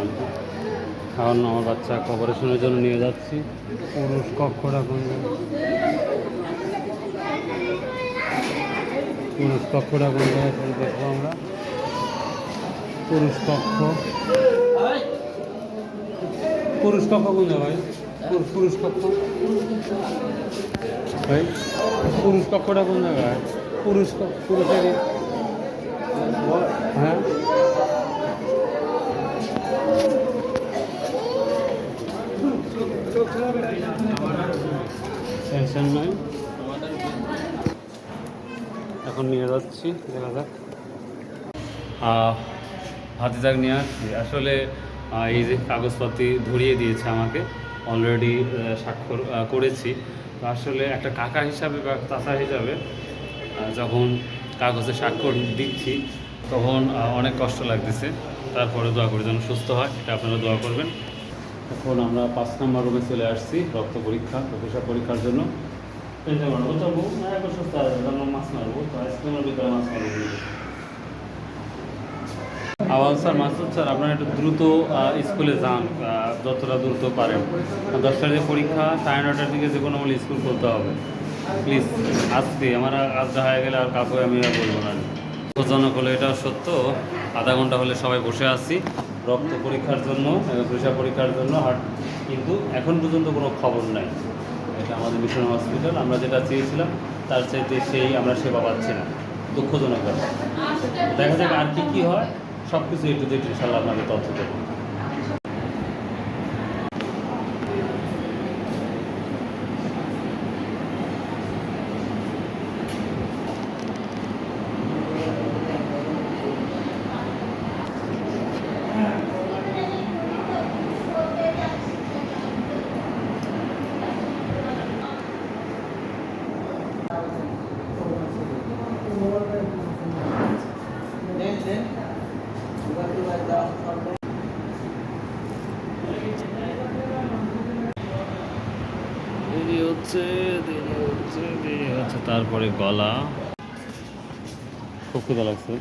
আলাইকুম আমার বাচ্চা অপারেশনের জন্য নিয়ে যাচ্ছি। পুরুষ কক্ষটা কোন পুরুষ কক্ষটা কোন দেখব আমরা। পুরুষ কক্ষ। পুরুষ কক্ষ কোন জায়গায় পুরুষ পুরুষ কক্ষ। ভাই, পুরুষ কক্ষটা কোন জায়গায় পুরুষ পুরুষের টেনশন এখন নিয়ে যাচ্ছি, দেখা যাক। হাতিদাগ নিয়ে আসছি। আসলে এই যে কাগজপত্র ধরিয়ে দিয়েছে আমাকে অলরেডি স্বাক্ষর করেছি। আসলে একটা কাকা হিসাবে বা চাচা হিসাবে যখন কাগজে স্বাক্ষর দিচ্ছি, তখন অনেক কষ্ট লাগতেছে। তারপরে দোয়া করে যেন সুস্থ হয়, এটা আপনারা দোয়া করবেন। এখন আমরা পাঁচ নম্বর রুমে চলে আসছি রক্ত পরীক্ষা প্রতিষ্ঠা পরীক্ষার জন্য। টেনশন করো না, বলব, না, এখন সুস্থ আছে, আমরা মাছ মারবো তো আইসক্রিমের ভিতরে মাছ মারবো আওয়াল স্যার মাসুদ স্যার আপনারা একটু দ্রুত স্কুলে যান যতটা দ্রুত পারেন। দশটার যে পরীক্ষা সাড়ে নটার দিকে যে কোনো মূল্য স্কুল খুলতে হবে। প্লিজ আসতে আমার কাজটা হয়ে গেলে আর কাউকে আমি আর বলব না। দুঃখজনক হলে এটা সত্য আধা ঘণ্টা হলে সবাই বসে আছি। রক্ত পরীক্ষার জন্য, এবং পেশা পরীক্ষার জন্য হার্ট কিন্তু এখন পর্যন্ত কোনো খবর নাই। এটা আমাদের মিশন হসপিটাল, আমরা যেটা চেয়েছিলাম, তার চাইতে সেই আমরা সেবা পাচ্ছি না। দুঃখজনক ব্যাপার। দেখা যাক আর কি কী হয় সব কিছু একটু দেখে ইনশাল্লাহ আপনাকে তথ্য দেবো। দেরি হচ্ছে দেরি হচ্ছে দেরি হচ্ছে। তারপরে গলা। খুব ক্ষুদা লাগছে?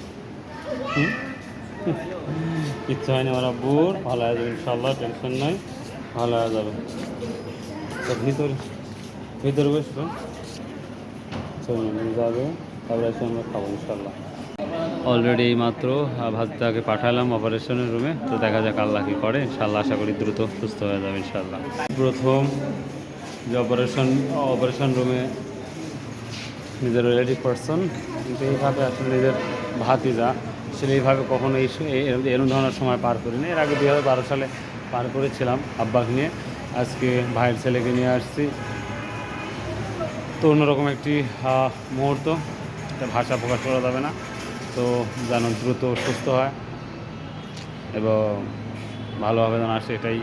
কিচ্ছু হয়নি আমার আব্বুর। ভালো হয়ে যাবে ইনশাল্লাহ টেনশন নাই। ভালো হয়ে যাবে। ভিতরে ভিতরে বসবেন চলুন, যাবে। তারপরে এসে আমরা খাব ইনশাল্লাহ অলরেডি এই মাত্র ভাজতাকে পাঠালাম অপারেশনের রুমে তো দেখা যাক আল্লাহ কি করে। ইনশাল্লাহ আশা করি দ্রুত সুস্থ হয়ে যাবে ইনশাল্লাহ প্রথম যে অপারেশন অপারেশন রুমে নিজের রিলেটিভ পার্সন কিন্তু এইভাবে আসলে নিজের ভাতিজা, আসলে এইভাবে কখনো এই এরকম ধরনের সময় পার করিনি। এর আগে দুই হাজার বারো সালে পার করেছিলাম আব্বাকে নিয়ে। আজকে ভাইয়ের ছেলেকে নিয়ে আসছি। তো অন্যরকম একটি মুহূর্ত। এটা ভাষা প্রকাশ করা যাবে না। তো যেন দ্রুত সুস্থ হয় এবং ভালোভাবে যেন আসে এটাই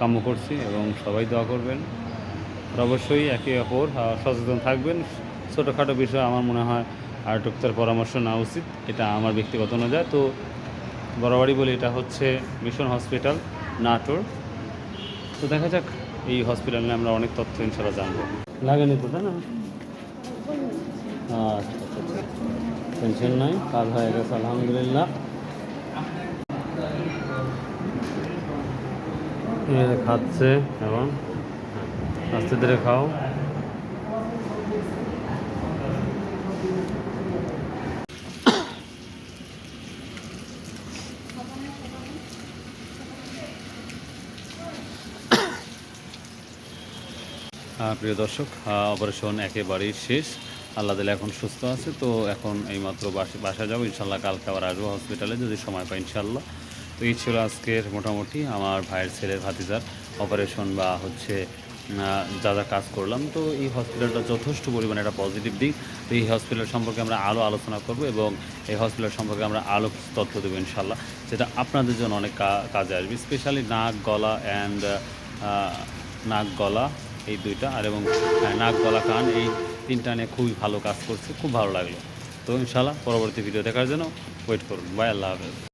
কাম্য করছি এবং সবাই দোয়া করবেন। আর অবশ্যই একে অপর সচেতন থাকবেন। ছোটোখাটো বিষয় আমার মনে হয় আর ডাক্তার পরামর্শ নেওয়া উচিত, এটা আমার ব্যক্তিগত অনুযায়ী তো বরাবরই বলি, এটা হচ্ছে মিশন হসপিটাল, নাটোর। তো দেখা যাক, এই হসপিটাল নিয়ে আমরা অনেক তথ্য ইনশাল্লাহ জানব। লাগেনি তো, তাই না? আচ্ছা। টেনশন নাই, কাজ হয়ে গেছে, আলহামদুলিল্লাহ। খাচ্ছে এবং আস্তে ধীরে খাও। প্রিয় দর্শক অপারেশন একেবারেই শেষ। আল্লাহ দিলে এখন সুস্থ আছে তো এখন এইমাত্র বাসা বাসা যাব। ইনশাল্লাহ কালকে আবার আসব হসপিটালে যদি সময় পাই ইনশাল্লাহ। তো এই ছিল আজকের মোটামুটি আমার ভাইয়ের ছেলের ভাতিজার অপারেশন বা হচ্ছে যা যা কাজ করলাম। তো এই হসপিটালটা যথেষ্ট পরিমাণে একটা পজিটিভ দিক। তো এই হসপিটাল সম্পর্কে আমরা আরও আলোচনা করব এবং এই হসপিটাল সম্পর্কে আমরা আরও তথ্য দেবো ইনশাল্লাহ যেটা আপনাদের জন্য অনেক কাজে আসবে। স্পেশালি নাক গলা অ্যান্ড নাক গলা এই দুইটা। আর এবং হ্যাঁ, নাক গলা কান এই তিনটা নিয়ে খুবই ভালো কাজ করছে, খুব ভালো লাগল। তো ইনশাল্লাহ পরবর্তী ভিডিও দেখার জন্য ওয়েট করুন। বাই, আল্লাহ হাফেজ।